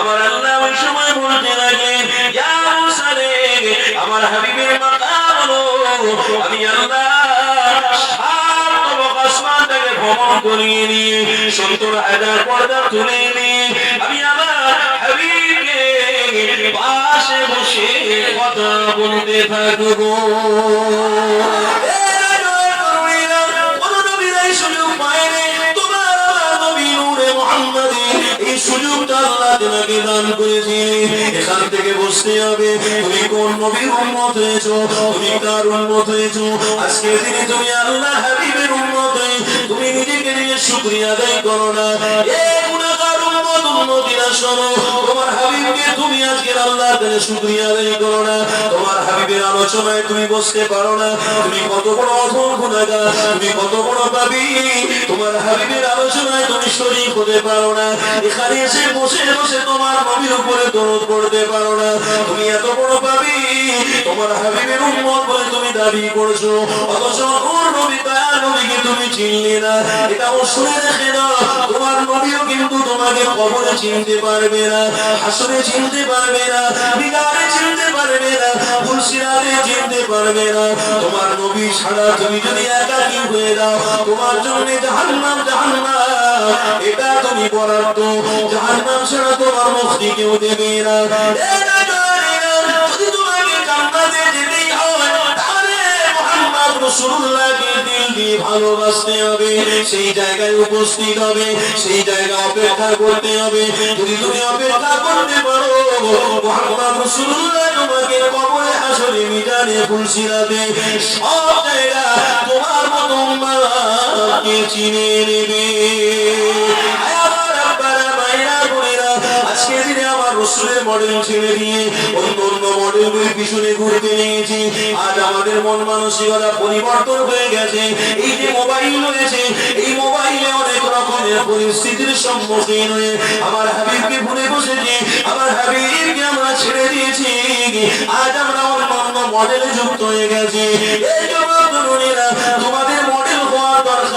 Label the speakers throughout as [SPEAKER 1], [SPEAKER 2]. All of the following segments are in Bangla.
[SPEAKER 1] আমার আল্লাহ ওই সময় বলতে লাগে আমার হাবিবের মাকাম হলো, আমি আল্লাহ আসমানটাকে ভ্রমণ করিয়ে নিয়ে, সত্তর পর্দা তুলে নিয়ে, আমি আমার হাবিবকে পাশে বসে কথা বলতে থাকব। তোমাকে দান করেছি। এখান থেকে বসতে হবে। তুমি কোন নবীর উন্মত হয়েছো? তুমি কার উন্মত হয়েছো? আজকে দিনে তুমি আল্লাহ হাবিবের উন্মত তুমি নিজেকে নিয়ে শুক্রিয়া আদায় করো না। এ গুণাকার উম্মত, উম্মতিরা শোনো। তুমি আল্লাহর কাছে আদায় করো না। তোমার হাবিবের আলোচনায় তুমি বসতে পারো না। তুমি কত বড় অধম গুনাহগার, তুমি কত বড় পাপী। তোমার হাবিবের আলোচনায় তুমি শরীক হতে পারো না। এখানে এসে বসে বসে তোমার উপরে দরদ পড়তে পারো না। তুমি এত বড় পাপী। তোমার হাবিবের উম্মত বলে তুমি দাবি করছ। অথচ ওর নবী চিনলে না, এটাও শুনে দেখে না। তোমার নবীও কিন্তু তোমাকে কবরে চিনতে পারবে না, হাসরে চিনতে পারবে না বিদারে চিনতে পারবে না ফুলসিরাতে চিনতে পারবে না। তোমার নবী ছাড়া তুমি যদি একাকী হয়ে যাও, তোমার জন্য জাহান্নাম জাহান্নাম, এটা তুমি বরাদ্দ। জাহান্নাম ছাড়া তোমার মুক্তি কেউ দেবে না। এটা যদি তোমাকে জান্নাতে যেতেই হয়, তাহলে মুহাম্মদ রাসূলুল্লাহকে দিয়ে ভালোবাসতে হবে, সেই জায়গায় উপস্থিত হবে, সেই জায়গা অপেক্ষা করতে হবে। যদি তুমি অপেক্ষা করতে পারো মুহাম্মদ রাসূলুল্লাহ তোমাকে কবরে হাসরে, মিজানে ফুলসিরাতে সব জায়গা তোমার মতো উম্মাহকে চিনে নেবে। মডেল ছেড়ে দিয়ে অন্য অন্য মডেলগুলির পিছনে ঘুরতে নিয়েছি আজ আমাদের মন মানসিকতা পরিবর্তন হয়ে গেছে। এই যে মোবাইল রয়েছে, এই মোবাইলে অনেক রকমের পরিস্থিতির সম্মুখীন হয়ে আমার হাবিবকে ভুলে বসেছি, আমার হাবিবকে আমরা ছেড়ে দিয়েছি। আজ আমরা অন্য অন্য মডেলে যুক্ত হয়ে গেছি। এই যুবক তরুণীরা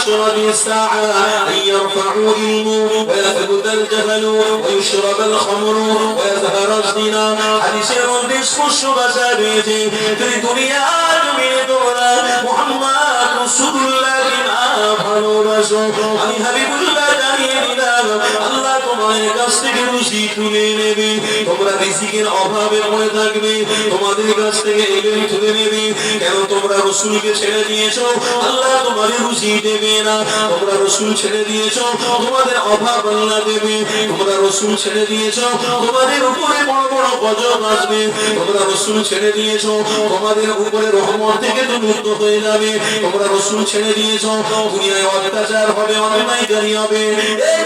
[SPEAKER 1] عشر الساعة أن يرفعوا ديني ويثبت الجهل ويشرب الخمر ويظهر الزنا. حديث الرزق الشبه بيتي في الدنيا جميل دورا محمد رسول الله ما أفعل رسول علي الله তোমার কাছ থেকে তুলে নেবে। তোমরা রিজিকের অভাবে থাকবে। তোমাদের কাছ থেকে তুলে নেবে। কেন তোমরা রসুলকে ছেড়ে দিয়েছ? আল্লাহ তোমাদের দেবে না। তোমরা রসুল ছেড়ে দিয়েছ, তোমাদের অভাব আল্লাহ দেবে। তোমরা রসুল ছেড়ে দিয়েছ, তোমাদের উপরে বড় বড় গজব আসবে। তোমরা রসুল ছেড়ে দিয়েছ, তোমাদের উপরে রহমত থেকে হয়ে যাবে। তোমরা রসুল ছেড়ে দিয়েছ, দুনিয়ায় অত্যাচার হবে অন্যায়কারী হবে। এই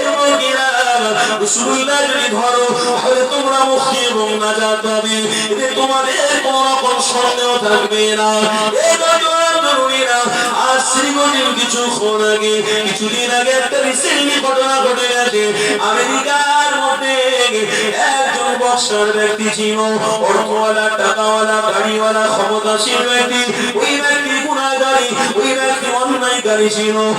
[SPEAKER 1] কিছুক্ষণ আগে, কিছুদিন আগে একটা ঘটনা ঘটে গেছে। আমেরিকার মধ্যে একজন বক্সার ব্যক্তি ছিল। অর্থওয়ালা টাকাওয়ালা, গাড়িওয়ালা, ক্ষমতাশীল ব্যক্তি। ওই ব্যক্তি গুণাগারী, ওই ব্যক্তি অন্যায়কারী ছিল।